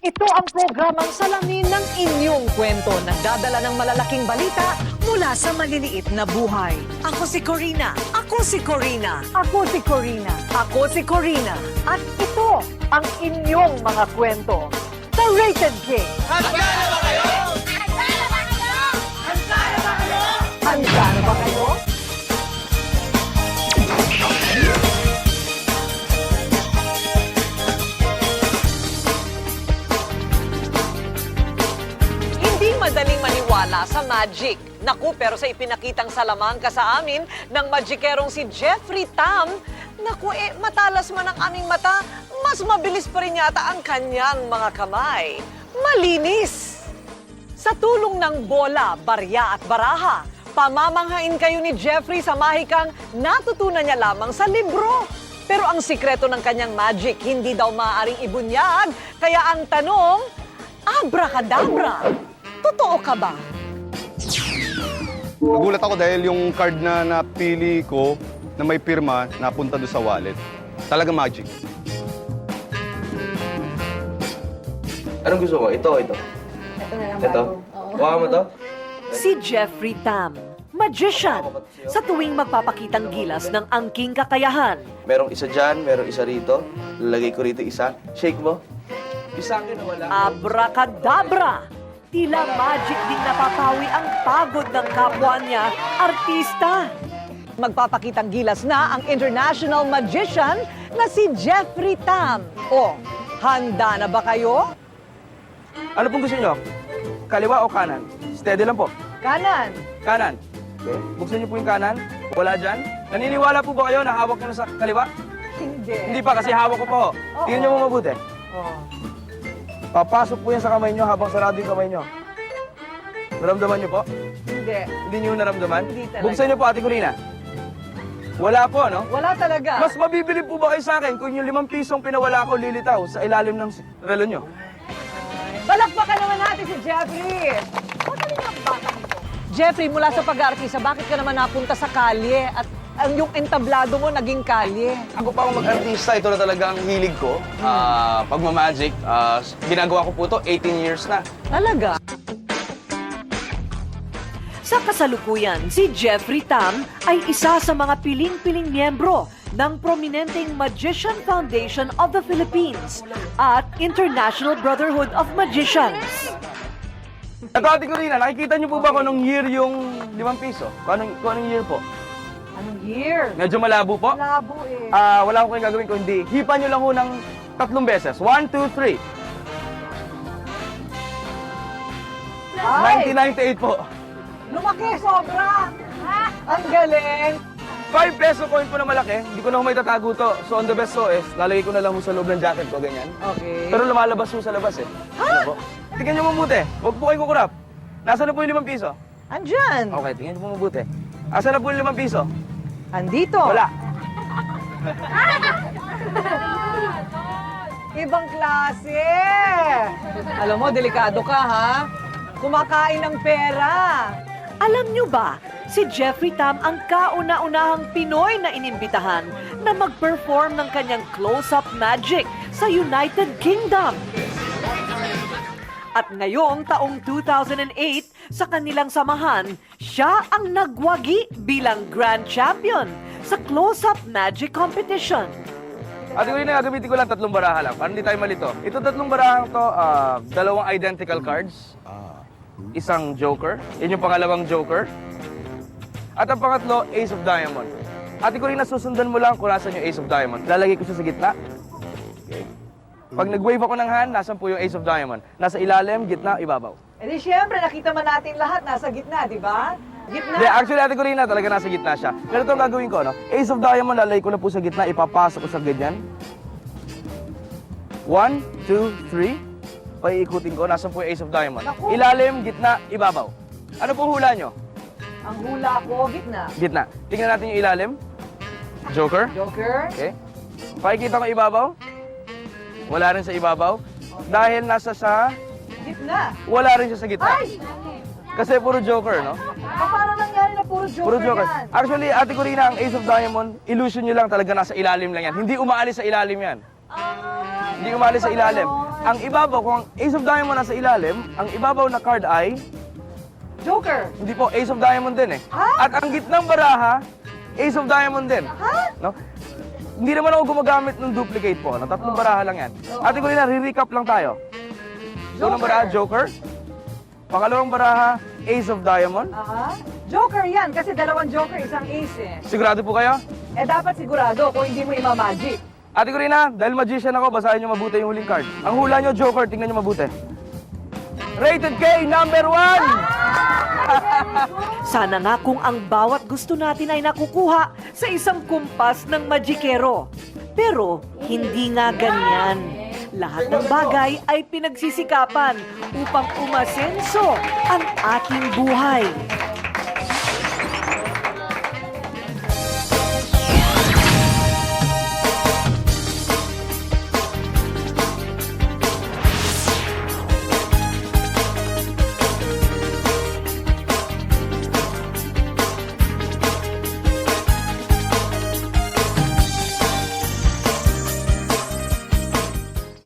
Ito ang programang salamin ng inyong kwento. Nagdadala ng malalaking balita mula sa maliliit na buhay. Ako si Corina. Ako si Corina. Ako si Corina. Ako si Corina. At ito ang inyong mga kwento. The Rated King. Handa na ba kayo? Handa na ba kayo? Hindi magic. Naku, pero sa ipinakitang salamangka sa amin ng magikerong si Jeffrey Tam, naku eh, matalas man ang aming mata, mas mabilis pa rin yata ang kanyang mga kamay. Malinis! Sa tulong ng bola, barya at baraha, pamamanghain kayo ni Jeffrey sa mahikang natutunan niya lamang sa libro. Pero ang sikreto ng kanyang magic, hindi daw maaaring ibunyag. Kaya ang tanong, abracadabra, totoo ka ba? Nagulat ako dahil yung card na napili ko na may pirma napunta doon sa wallet. Talaga magic. Anong gusto mo? Ito, ito. Ito? Kuha mo to? Si Jeffrey Tam, magician, sa tuwing magpapakitang gilas ng angking kakayahan. Merong isa dyan, merong isa rito. Lalagay ko rito isa. Shake mo. Isa akin na wala. Abracadabra! Tila magic din napapawi ang pagod ng kapwa niya, artista. Magpapakitang gilas na ang international magician na si Jeffrey Tam. O, handa na ba kayo? Ano pong gusto nyo? Kaliwa o kanan? Steady lang po. Kanan. Kanan. Okay. Buksan nyo po yung kanan. Wala dyan. Naniniwala po ba kayo na hawak nyo na sa kaliwa? Hindi. Hindi pa kasi hawak ko po. Tingnan nyo mo mabuti. Oh. Papasok po yan sa kamay nyo habang sarado yung kamay nyo. Naramdaman nyo po? Hindi. Hindi nyo naramdaman? Hindi talaga. Buksan nyo po, Ate Corina. Wala po, no? Wala talaga. Mas mabibili po ba kayo sa akin kung yung limang pisong pinawala ko lilitaw sa ilalim ng relo nyo? Palakpakan naman natin si Jeffrey. Magaling ang bata nito. Jeffrey, mula sa pag-aartista, bakit ka naman napunta sa kalye at ang yung entablado mo naging kalye? Ako pa akong mag-artista, ito na talaga ang hilig ko. Ah, pagmamagic, ah, ginagawa ko po to 18 years na. Talaga? Sa kasalukuyan, si Jeffrey Tam ay isa sa mga piling-piling miyembro ng prominenteng Magician Foundation of the Philippines at International Brotherhood of Magicians. Ito, Ate Corina, nakikita nyo po ba kung anong year yung limang piso? Kung anong, kung anong year po? Anong year? Medyo malabo po? Labo eh. Ah, wala ko kayong gagawin kung hindi. Hipa nyo lang ho ng tatlong beses. One, two, three. Ay! 1998 po. Lumaki, sobra! Ang galing! 5 peso coin po na malaki. Hindi ko na ho may tatago to. So on the best so is, lalagay ko na lang ho sa loob ng jacket ko, ganyan. Okay. Pero lumalabas ho sa labas eh. Ano po? Tingnan nyo mabuti. Huwag po kayong kukurap. Nasaan na po yung limang piso? Andyan! Okay, tingnan nyo po mabuti. Asan na po yung limang piso? Andito! Wala. Ibang klase! Alam mo, delikado ka, ha? Kumakain ng pera. Alam nyo ba, si Jeffrey Tam ang kauna-unahang Pinoy na inimbitahan na mag-perform ng kanyang close-up magic sa United Kingdom. At ngayong taong 2008, sa kanilang samahan, siya ang nagwagi bilang Grand Champion sa close-up magic competition. Ate Corina, gagamitin ko lang tatlong baraha lang. Para hindi tayo malito. Ito tatlong barahang to, ah, dalawang identical cards. Isang joker. Yan yung pangalawang joker. At ang pangatlo, ace of diamond. Ate Corina, susundan mo lang kung nasan yung ace of diamond. Lalagay ko siya sa gitna. Okay. Pag nag-wave ako ng hand, nasan po yung ace of diamond? Nasa ilalim, gitna, ibabaw. E di syempre, nakita man natin lahat nasa gitna, di ba? Gitna. Hindi, actually, Ate Corina, talaga nasa gitna siya. Pero ito ang gagawin ko, no? Ace of diamond, lalagay ko na po sa gitna, ipapasok ko sa ganyan. One, two, three. Paiikutin ko, nasan po yung ace of diamond? Naku. Ilalim, gitna, ibabaw. Ano pong hula nyo? Ang hula ko, gitna. Gitna. Tingnan natin yung ilalim. Joker. Joker. Okay. Pakikita ko ibabaw. Wala rin sa ibabaw. Dahil nasa sa... Gitna. Wala rin siya sa gitna. Ay! Kasi puro joker, no? Paano nangyari na puro joker, Puro joker. yan? Actually, Ate Corina, ang Ace of Diamond, illusion nyo lang talaga nasa ilalim lang yan. Hindi umaalis sa ilalim yan. Ah, Hindi umaalis sa ilalim. yun. Ang ibabaw, kung ang Ace of Diamond nasa ilalim, ang ibabaw na card ay, Joker. hindi po, Ace of Diamond din eh. Ha? At ang gitnang baraha, Ace of Diamond din. No? Hindi naman ako gumagamit ng duplicate po. No? Tatlong baraha lang yan. Ate Corina, re-recap lang tayo. Unang baraha, Joker. Pangalawang baraha, Ace of Diamond. Aha. Joker yan, kasi dalawang Joker, isang ace eh. Sigurado po kayo? Eh dapat sigurado kung hindi mo ima-magic. Ate Corina, dahil magician ako, basahin nyo mabuti yung huling card. Ang hula nyo, Joker, tingnan nyo mabuti. Rated K, number one! Sana nga kung ang bawat gusto natin ay nakukuha sa isang kumpas ng magikero. Pero hindi nga ganyan. Lahat ng bagay ay pinagsisikapan upang umasenso ang ating buhay.